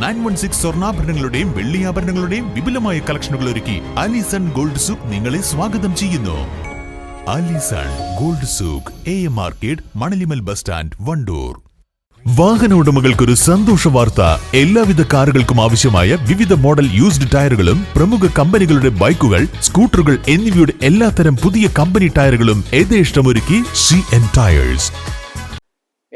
Nine one six സ്വർണാഭരണങ്ങളുടെയും വെള്ളിയാഭരണങ്ങളുടെയും വിപുലമായ കളക്ഷനുകൾ ഒരുക്കി അലിസൺ ഗോൾഡ് സൂക്ക് നിങ്ങളെ സ്വാഗതം ചെയ്യുന്നു. Alison gold souk A M market Manalimal bus stand Wandoor. വാഹന ഉടമകൾക്കൊരു സന്തോഷ വാർത്ത. എല്ലാവിധ കാറുകൾക്കും ആവശ്യമായ വിവിധ മോഡൽ യൂസ്ഡ് ടയറുകളും പ്രമുഖ കമ്പനികളുടെ ബൈക്കുകൾ സ്കൂട്ടറുകൾ എന്നിവയുടെ എല്ലാത്തരം പുതിയ കമ്പനി ടയറുകളും യഥേഷ്ടമൊരുക്കി സി എൻ ടയേഴ്സ്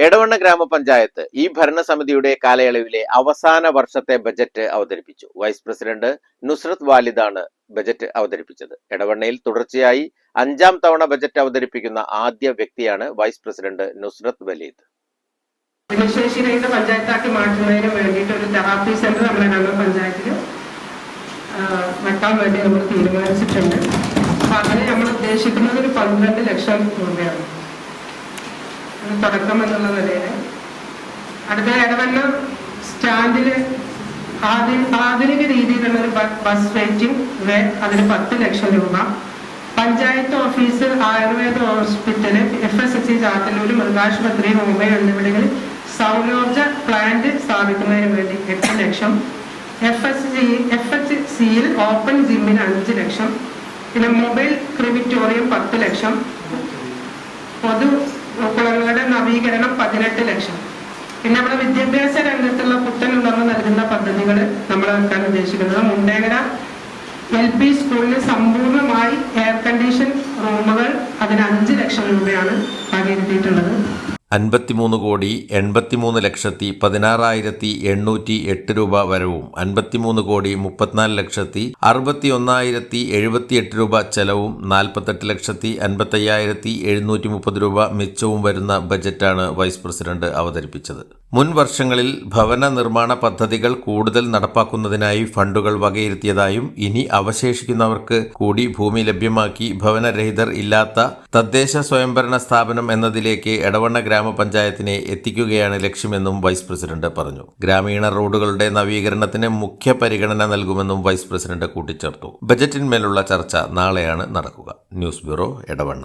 എടവണ്ണ ഗ്രാമപഞ്ചായത്ത് ഈ ഭരണസമിതിയുടെ കാലയളവിലെ അവസാന വർഷത്തെ ബജറ്റ് അവതരിപ്പിച്ചു. വൈസ് പ്രസിഡന്റ് നുസ്രത് വാലിദാണ് ബജറ്റ് അവതരിപ്പിച്ചത്. എടവണ്ണയിൽ തുടർച്ചയായി അഞ്ചാം തവണ ബജറ്റ് അവതരിപ്പിക്കുന്ന ആദ്യ വ്യക്തിയാണ് വൈസ് പ്രസിഡന്റ് നുസ്രത് വലീദ്. ഭിന്നശേഷിരഹിത പഞ്ചായത്താക്കി മാറ്റുന്നതിന് വേണ്ടിയിട്ട് ഒരു തെറാപ്പി സെന്റർ നമ്മുടെ ഗ്രാമ പഞ്ചായത്തിൽ വെക്കാൻ വേണ്ടി നമ്മൾ തീരുമാനിച്ചിട്ടുണ്ട്. അപ്പൊ അങ്ങനെ നമ്മൾ ഉദ്ദേശിക്കുന്നത് ഒരു പന്ത്രണ്ട് ലക്ഷം രൂപയാണ്. തുടക്കം എന്നുള്ള നിലയിൽ അടുത്ത ഇടവണ്ണ സ്റ്റാൻഡിൽ ആദ്യം ആധുനിക രീതിയിലുള്ള ഒരു ബസ് വെയിറ്റിംഗ് വേ അതിന് പത്ത് ലക്ഷം രൂപ. Panchayat office Ayurveda hospital F S S C Chathallur മൃഗാശുപത്രി Mumbai എന്നിവിടങ്ങളിൽ സൗരോർജ പ്ലാന്റ് സ്ഥാപിക്കുന്നതിന് വേണ്ടി എട്ട് lakh. F S C F S സിയിൽ ഓപ്പൺ ജിമ്മിന് അഞ്ച് ലക്ഷം. പിന്നെ മൊബൈൽ ക്രിമിറ്റോറിയം പത്ത് ലക്ഷം. പൊതു പിന്നെ നമ്മുടെ വിദ്യാഭ്യാസ രംഗത്തുള്ള പുത്തൻ ഉണർവ് നൽകുന്ന പദ്ധതികൾ നമ്മൾ വെക്കാൻ ഉദ്ദേശിക്കുന്നത് മുണ്ടേകര എൽ പി സ്കൂളിന് സമ്പൂർണമായി എയർ കണ്ടീഷൻ റൂമുകൾ അതിന് അഞ്ച് ലക്ഷം രൂപയാണ് വകയിരുത്തിയിട്ടുള്ളത്. അൻപത്തിമൂന്ന് കോടി എൺപത്തിമൂന്ന് ലക്ഷത്തി പതിനാറായിരത്തി എണ്ണൂറ്റി എട്ട് രൂപ വരവും. അൻപത്തിമൂന്ന് കോടി മുപ്പത്തിനാല് ലക്ഷത്തി അറുപത്തി ഒന്നായിരത്തി എഴുപത്തിയെട്ട് രൂപ ചെലവും. നാൽപ്പത്തെട്ട് ലക്ഷത്തി അൻപത്തയ്യായിരത്തി എഴുന്നൂറ്റി മുപ്പത് രൂപ മിച്ചവും വരുന്ന ബജറ്റാണ് വൈസ് പ്രസിഡന്റ് അവതരിപ്പിച്ചത്. മുൻ വർഷങ്ങളിൽ ഭവന നിർമ്മാണ പദ്ധതികൾ കൂടുതൽ നടപ്പാക്കുന്നതിനായി ഫണ്ടുകൾ വകയിരുത്തിയതായും ഇനി അവശേഷിക്കുന്നവർക്ക് കൂടി ഭൂമി ലഭ്യമാക്കി ഭവനരഹിതർ ഇല്ലാത്ത തദ്ദേശ സ്വയംഭരണ സ്ഥാപനം എന്നതിലേക്ക് എടവണ്ണ ഗ്രാമപഞ്ചായത്തിനെ എത്തിക്കുകയാണ് ലക്ഷ്യമെന്നും വൈസ് പ്രസിഡന്റ് പറഞ്ഞു. ഗ്രാമീണ റോഡുകളുടെ നവീകരണത്തിന് മുഖ്യ പരിഗണന നൽകുമെന്നും വൈസ് പ്രസിഡന്റ് കൂട്ടിച്ചേർത്തു. ബജറ്റിന്മേലുള്ള ചർച്ച നാളെയാണ് നടക്കുക. News bureau Edavanna.